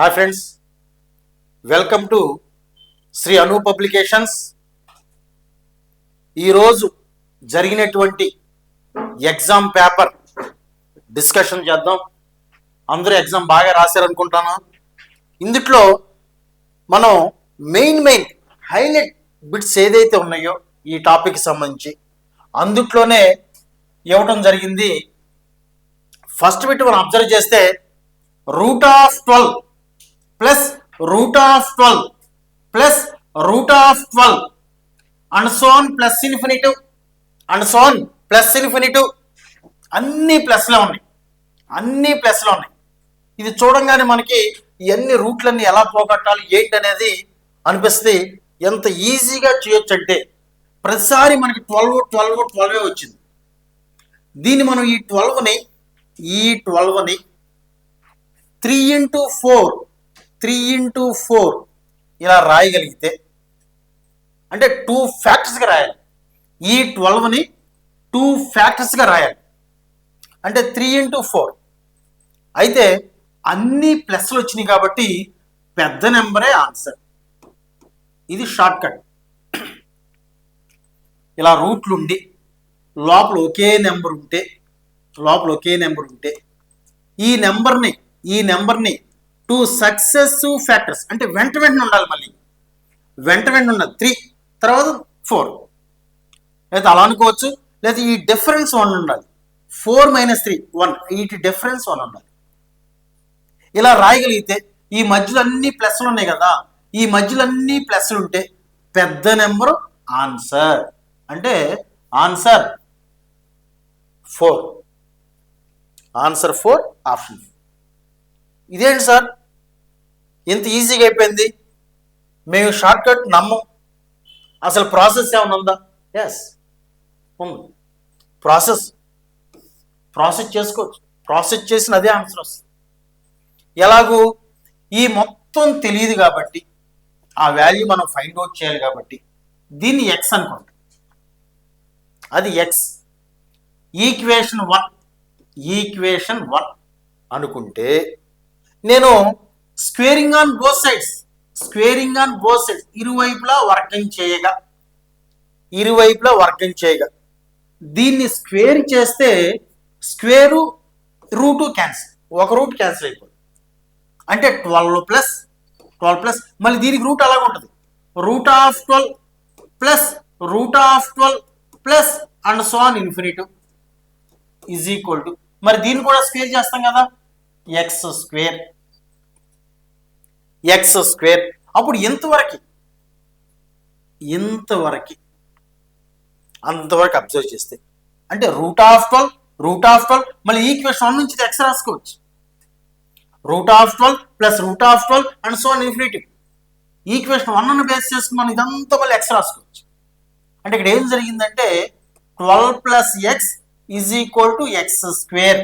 Hi friends welcome to Sri Anu publications ఈరోజు జరిగినటువంటి exam paper discussion చేద్దాం. అందరూ ఎగ్జామ్ బాగా రాశారనుకుంటాను. ఇందుట్లో మనం మెయిన్ మెయిన్ హైలైట్ బిట్స్ ఏదైతే ఉన్నాయో ఈ టాపిక్ సంబంధించి అందుట్లోనే ఇవ్వటం జరిగింది. ఫస్ట్ బిట్ మనం అబ్జర్వ్ చేస్తే root of twelve plus root of twelve. Plus root of twelve. And so on plus infinitive and so on plus infinitive అన్ని ప్లస్లో ఉన్నాయి. అన్ని ప్లస్లో ఉన్నాయి. ఇది చూడంగానే మనకి ఇవన్నీ రూట్లన్నీ ఎలా పోగొట్టాలి ఏంటి అనేది అనిపిస్తే ఎంత ఈజీగా చేయొచ్చు అంటే ప్రతిసారి మనకి ట్వెల్వ్ ట్వెల్వ్ ట్వెల్వే వచ్చింది. దీన్ని మనం ఈ ట్వెల్వ్ని ఈ ట్వెల్వ్ని three into four three into four ఇలా రాయగలిగితే అంటే టూ ఫ్యాక్టర్స్గా రాయాలి. ఈ ట్వెల్వ్ని టూ ఫ్యాక్టర్స్గా రాయాలి. అంటే త్రీ ఇంటూ ఫోర్. అయితే అన్ని ప్లస్లు వచ్చినాయి కాబట్టి పెద్ద నెంబరే ఆన్సర్. ఇది షార్ట్ కట్ ఇలా రూట్లు ఉండి లోపల ఒకే నెంబర్ ఉంటే లోపల ఒకే నెంబర్ ఉంటే ఈ నెంబర్ని ఈ నెంబర్ని టూ సక్సెసివ్ ఫ్యాక్టర్స్ అంటే వెంట వెంటనే ఉండాలి మళ్ళీ. వెంట వెంట ఉండాలి త్రీ తర్వాత ఫోర్ లేదా అలా అనుకోవచ్చు. లేదా ఈ డిఫరెన్స్ వన్ ఉండాలి. ఫోర్ మైనస్ త్రీ వన్ వీటి డిఫరెన్స్ వన్ ఉండాలి. ఇలా రాయగలిగితే ఈ మధ్యలో అన్ని ప్లస్లు ఉన్నాయి కదా. ఈ మధ్యలో అన్ని ప్లస్లు ఉంటే పెద్ద నెంబరు ఆన్సర్ అంటే answer four answer four option ఇదేంటి సార్? ఇంత ఈజీగా అయిపోయింది. మేము షార్ట్ కట్ నమ్మం. అసలు ప్రాసెస్ ఏమైనా ఉందా? ఎస్ ఉంది. ప్రాసెస్. ప్రాసెస్ చేసుకోవచ్చు. ప్రాసెస్ చేసిన అదే ఆన్సర్ వస్తుంది. ఎలాగూ ఈ మొత్తం తెలియదు కాబట్టి ఆ వాల్యూ మనం ఫైండ్ అవుట్ చేయాలి కాబట్టి దీన్ని ఎక్స్ అనుకోండి. అది x equation one. Equation one అనుకుంటే నేను squaring on both sides. Squaring on both sides. ఇరువైపులా వర్కింగ్ చేయగా. ఇరువైపులా వర్కింగ్ చేయగా. దీన్ని స్క్వేర్ చేస్తే స్క్వేరు రూటు క్యాన్సిల్. ఒక రూట్ క్యాన్సిల్ అయిపోతుంది అంటే ట్వెల్వ్ ప్లస్ ట్వెల్వ్ ప్లస్ మళ్ళీ దీనికి రూట్ అలాగ ఉంటుంది. Root of twelve plus root of twelve plus and so on infinitive is equal to. మరి దీన్ని కూడా స్క్వేర్ చేస్తాం కదా? X square. ఎక్స్ స్క్వేర్ అప్పుడు ఎంతవరకు? ఇంతవరకు అంతవరకు అబ్జర్వ్ చేస్తే. అంటే root of twelve root of twelve మళ్ళీ ఈక్వేషన్ వన్ నుంచి ఎక్స్ రాసుకోవచ్చు. Root of twelve plus root of twelve and so infinitive equation one base చేసుకుని మనం ఇదంతా మళ్ళీ ఎక్స్ రాసుకోవచ్చు. అంటే ఇక్కడ ఏం జరిగిందంటే twelve plus x is equal to x square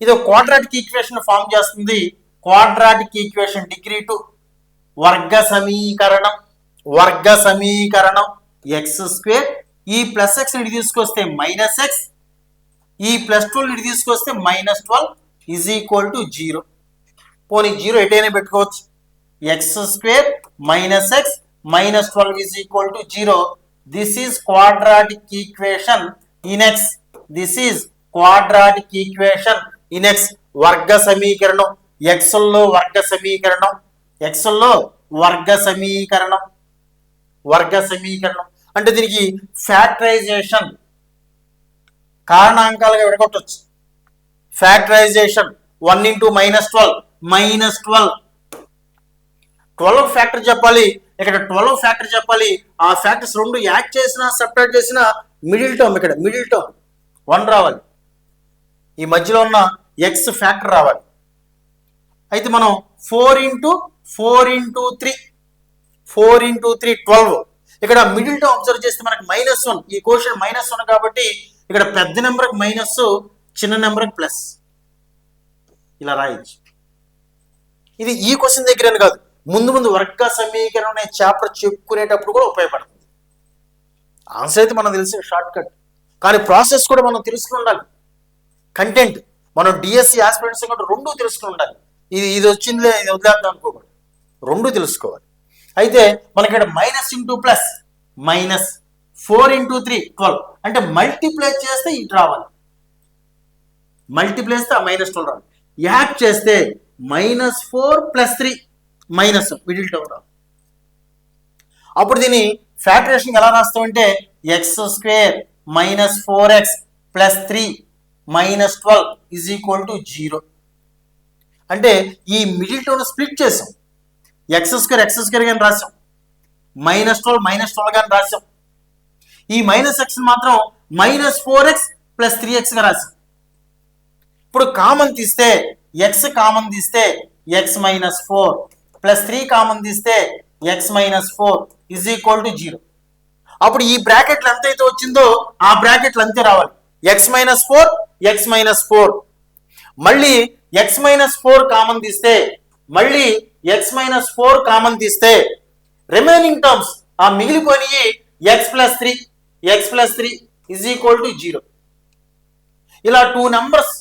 ఇది క్వాడ్రాటిక్ ఈక్వేషన్ ఫామ్ చేస్తుంది. క్వాడ్రాటిక్ ఈక్వేషన్ డిగ్రీ టు వర్గ సమీకరణం వర్గ సమీకరణం ఎక్స్ స్క్వేర్ ఈ ప్లస్ ఎక్స్ ఇటు తీసుకొస్తే మైనస్ ఎక్స్ ఈ ప్లస్ ట్వెల్వ్ ఇటు తీసుకొస్తే minus twelve is equal to zero పోనీ జీరో ఎటైనా పెట్టుకోవచ్చు. X square minus x minus twelve is equal to zero this is quadratic equation in x this is quadratic equation in x వర్గ సమీకరణం ఎక్సల్లో వర్గ సమీకరణం. ఎక్సల్లో వర్గ సమీకరణం. వర్గ సమీకరణం. అంటే దీనికి ఫ్యాక్టరైజేషన్ కారణాంకాలుగా విడగొట్టచ్చు. Factorization one into minus twelve minus twelve twelve factor చెప్పాలి. ఇక్కడ ట్వెల్వ్ ఫ్యాక్టర్ చెప్పాలి. ఆ ఫ్యాక్టర్స్ రెండు యాడ్ చేసినా సపరేట్ చేసిన మిడిల్ టర్మ్ ఇక్కడ మిడిల్ టర్మ్ వన్ రావాలి. ఈ మధ్యలో ఉన్న ఎక్స్ ఫ్యాక్టర్ రావాలి. అయితే మనం four into four into three four into three twelve ఇక్కడ మిడిల్ టర్మ్ అబ్జర్వ్ చేస్తే మనకి మైనస్ వన్ ఈ క్వశ్చన్ మైనస్ వన్ కాబట్టి ఇక్కడ పెద్ద నెంబర్కి మైనస్ చిన్న నెంబర్కి ప్లస్ ఇలా రాయొచ్చు. ఇది ఈ క్వశ్చన్ దగ్గర అని కాదు. ముందు ముందు వర్గ సమీకరణం అనే చాప్టర్ చెప్పుకునేటప్పుడు కూడా ఉపయోగపడుతుంది. ఆన్సర్ అయితే మనం తెలిసిన షార్ట్ కట్ కానీ ప్రాసెస్ కూడా మనం తెలుసుకుని ఉండాలి. కంటెంట్ మనం డిఎస్సి ఆస్పిరెంట్స్ కూడా రెండు తెలుసుకుని ఉండాలి. ఇది ఇది వచ్చిందిలే ఇది వదిలేద్దాం అనుకోకూడదు. రెండు తెలుసుకోవాలి. అయితే మనకి ఇక్కడ minus into plus minus four into three twelve అంటే మల్టిప్లై చేస్తే ఇటు రావాలి. మల్టిప్లై చేస్తే ఆ మైనస్ ట్వెల్వ్ రావాలి. యాడ్ చేస్తే minus four plus three minus middle term రావాలి. అప్పుడు దీన్ని ఫ్యాక్టరేషన్ ఎలా రాస్తామంటే x square minus four x plus three minus twelve is equal to zero అంటే ఈ మిడిల్ టోన్ స్ప్లిట్ చేసాం. ఎక్స్ స్క్వేర్ ఎక్స్ స్క్వేర్ కానీ రాసాం. మైనస్ ట్వెల్వ్ మైనస్ ట్వెల్వ్ కానీ రాసాం. ఈ మైనస్ ఎక్స్ మాత్రం minus four x plus three ఎక్స్గా రాసాం. ఇప్పుడు కామన్ తీస్తే ఎక్స్ కామన్ తీస్తే x minus four plus three common తీస్తే x minus four is equal to zero అప్పుడు ఈ బ్రాకెట్లు ఎంత అయితే వచ్చిందో ఆ బ్రాకెట్లు అంతే రావాలి? X minus four x minus four మళ్ళీ ఎక్స్ మైనస్ ఫోర్ కామన్ తీస్తే మళ్ళీ ఎక్స్ మైనస్ ఫోర్ కామన్ తీస్తే రిమైనింగ్ టర్మ్స్ ఆ మిగిలిపోయి x plus three x plus three is equal to zero ఇలా two numbers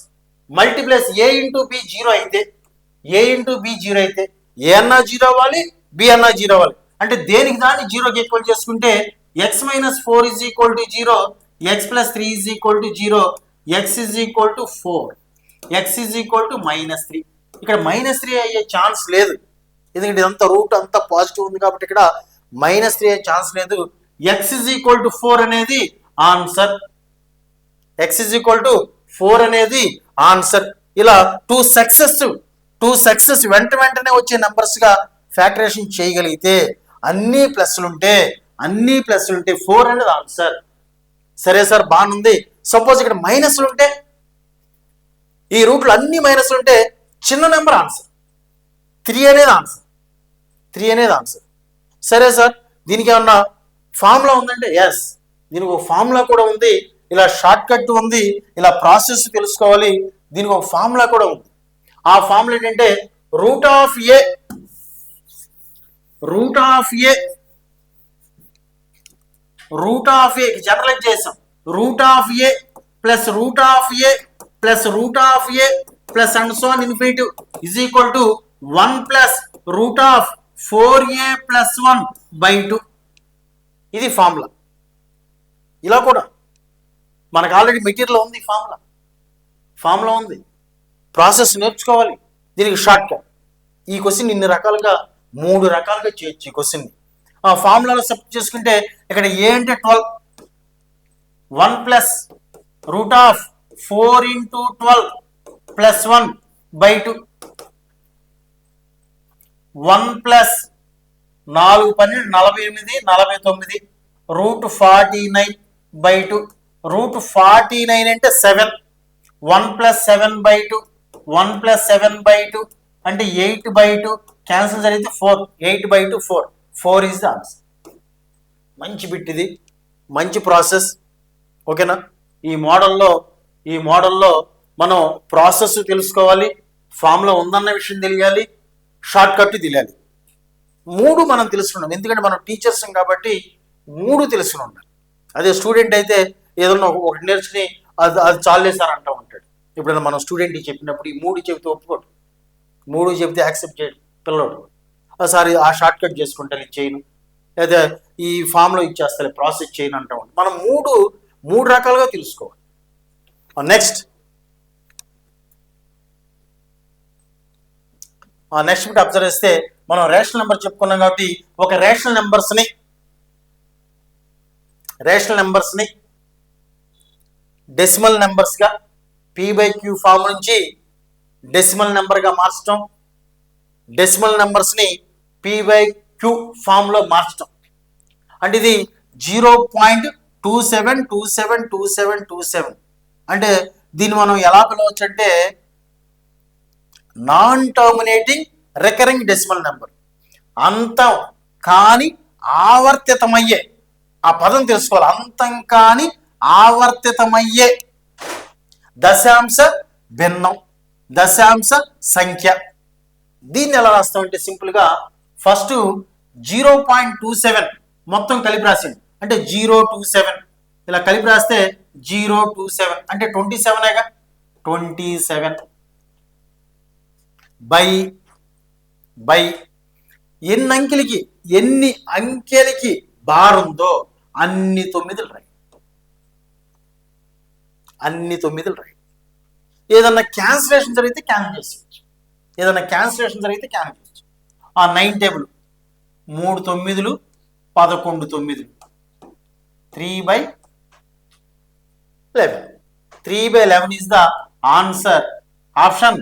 multiplies a into b zero అయితే ఏ into B zero అయితే ఏ అన్నా zero అవ్వాలి B అన్నా జీరో అవ్వాలి. అంటే దేనికి దాన్ని జీరోకి ఈక్వల్ చేసుకుంటే x minus four is equal to zero x plus three is equal to zero x is equal to four x is equal to minus three ఇక్కడ మైనస్ త్రీ అయ్యే ఛాన్స్ లేదు. ఎందుకంటే ఇదంతా రూట్ అంతా పాజిటివ్ ఉంది కాబట్టి ఇక్కడ మైనస్ త్రీ అయ్యే ఛాన్స్ లేదు. X is equal to four అనేది answer x is equal to four అనేది ఆన్సర్ ఇలా టూ సక్సెస్ టూ సక్సెస్ వెంట వెంటనే వచ్చే నెంబర్స్గా ఫ్యాక్టరేషన్ చేయగలిగితే అన్ని ప్లస్లు ఉంటే అన్ని ప్లస్లు ఉంటే ఫోర్ అనేది ఆన్సర్ సరే సార్ బాగుంది. సపోజ్ ఇక్కడ మైనస్లు ఉంటే ఈ రూట్లో అన్ని మైనస్ ఉంటే చిన్న నెంబర్ ఆన్సర్ త్రీ అనేది ఆన్సర్ త్రీ అనేది ఆన్సర్ సరే సార్ దీనికి ఏమన్నా ఫార్ములా ఉందంటే? ఎస్ దీనికి ఒక ఫార్ములా కూడా ఉంది. ఇలా షార్ట్ కట్ ఉంది. ఇలా ప్రాసెస్ తెలుసుకోవాలి. దీనికి ఒక ఫార్ములా కూడా ఉంది. ఆ ఫార్ములా ఏంటంటే root of a root of a root of a generalize చేసాం. Root of a plus root of a plus root of a plus and so infinitive is equal to one plus root of four a plus one by two ఇది formula ఇలా కూడా. మనకు already material ఉంది formula formula ఉంది. Process నేర్చుకోవాలి. దీనికి short cut ఈ question ఇన్ని రకాలుగా మూడు రకాలుగా చేయొచ్చు ఈ క్వశ్చన్ని ఆ ఫార్ములాలో సబ్జెక్ట్ చేసుకుంటే ఇక్కడ ఏ అంటే twelve one plus root of four into twelve plus one by two. One plus నాలుగు పన్నెండు నలభై ఎనిమిది నలభై తొమ్మిది root forty nine by two. Root forty nine అంటే seven. One plus seven by two one plus seven by two అంటే eight by two. Cancel జరిగితే four eight by two four. Four is the answer. మంచి bit ఇది. మంచి process. ఓకేనా? ఈ మోడల్లో ఈ మోడల్లో మనం ప్రాసెస్ తెలుసుకోవాలి ఫామ్లో ఉందన్న విషయం తెలియాలి షార్ట్ కట్ తెలియాలి. మూడు మనం తెలుసుకున్నాం. ఎందుకంటే మనం టీచర్స్ కాబట్టి మూడు తెలుసుకుని ఉండాలి అదే స్టూడెంట్ అయితే ఏదన్నా ఒక- ఒకటి నేర్చుకుని అది అది చాలే సార్ అంటూ ఉంటాడు. ఇప్పుడు మనం స్టూడెంట్కి చెప్పినప్పుడు ఈ మూడు చెబితే ఒప్పుకోడు. మూడు చెబితే యాక్సెప్ట్ చేయడు పిల్లడు. "ఆ సార్ ఆ షార్ట్ కట్ చేసుకుంటాను ఇది చేయను. లేదా ఈ ఫామ్లో ఇచ్చేస్తాను ప్రాసెస్ చేయను అంటూ ఉంటాడు. మనం మూడు మూడు రకాలుగా తెలుసుకోవాలి. నెక్స్ట్ నెక్స్ట్ బిట్ అబ్జర్వ్ చేస్తే మనం రేషనల్ నెంబర్ చెప్పుకున్నాం కాబట్టి ఒక రేషనల్ నెంబర్స్ని రేషనల్ నెంబర్స్ని డెసిమల్ నెంబర్స్గా పీ బై క్యూ ఫామ్ నుంచి డెసిమల్ నెంబర్గా మార్చడం డెసిమల్ నెంబర్స్ని పీ బై క్యూ ఫామ్లో మార్చడం అంటే ఇది zero point two seven two seven two seven two seven అంటే దీన్ని మనం ఎలా పిలవచ్చు అంటే non terminating recurring decimal number అంతం కానీ ఆవర్తితమయ్యే. ఆ పదం తెలుసుకోవాలి. అంతం కానీ ఆవర్తితమయ్యే దశాంశ భిన్నం దశాంశ సంఖ్య. దీన్ని ఎలా రాస్తామంటే సింపుల్గా first zero point two seven మొత్తం కలిపి రాసింది. అంటే జీరో టూ సెవెన్. ఇలా కలిపి రాస్తే జీరో టూ సెవెన్. అంటే ట్వంటీ సెవెనేగా ట్వంటీ సెవెన్ బై బై. ఎన్ని అంకెలకి ఎన్ని అంకెలకి బార్ ఉందో అన్ని తొమ్మిదిలు రాయి. అన్ని తొమ్మిదిలు రాయి. ఏదన్నా క్యాన్సిలేషన్ జరిగితే క్యాన్సిల్ చేసుకోవచ్చు. ఏదన్నా క్యాన్సిలేషన్ జరిగితే క్యాన్సిల్ చేయొచ్చు ఆ నైన్ టేబుల్ మూడు తొమ్మిదిలు పదకొండు తొమ్మిదిలు. Three by eleven three by eleven is the answer option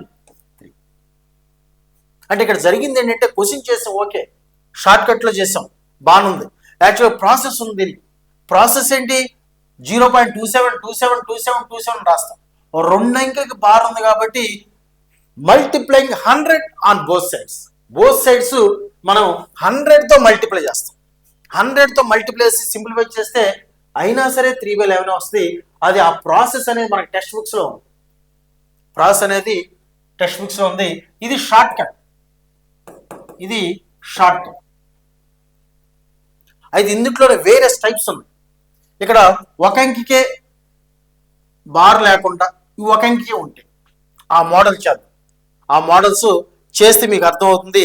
three అంటే ఇక్కడ జరిగింది ఏంటంటే క్వశ్చన్ చేసాం ఓకే షార్ట్ కట్లో చేసాం. బాగుంది. యాక్చువల్ ప్రాసెస్ ఉంది. దీనికి ప్రాసెస్ ఏంటి? Zero point two seven two seven two seven two seven రాస్తాం. రెండు అంకెకి బార్ ఉంది కాబట్టి multiplying hundred on both sides both sides మనం హండ్రెడ్తో మల్టిప్లై చేస్తాం. హండ్రెడ్తో మల్టిప్లై చేసి సింప్లిఫై చేస్తే అయినా సరే త్రీ బై లెవెన్ వస్తుంది. అది ఆ ప్రాసెస్ అనేది మనకి టెక్స్ట్ బుక్స్లో ఉంది. ప్రాసెస్ అనేది టెక్స్ట్ బుక్స్లో ఉంది. ఇది షార్ట్ కట్. ఇది షార్ట్ కట్. అయితే ఇందుట్లోనే వేరే టైప్స్ ఉన్నాయి. ఇక్కడ ఒక అంకికే బార్ లేకుండా ఒక అంకికే ఉంటాయి ఆ మోడల్ చేద్దాం ఆ మోడల్స్ చేస్తే మీకు అర్థమవుతుంది.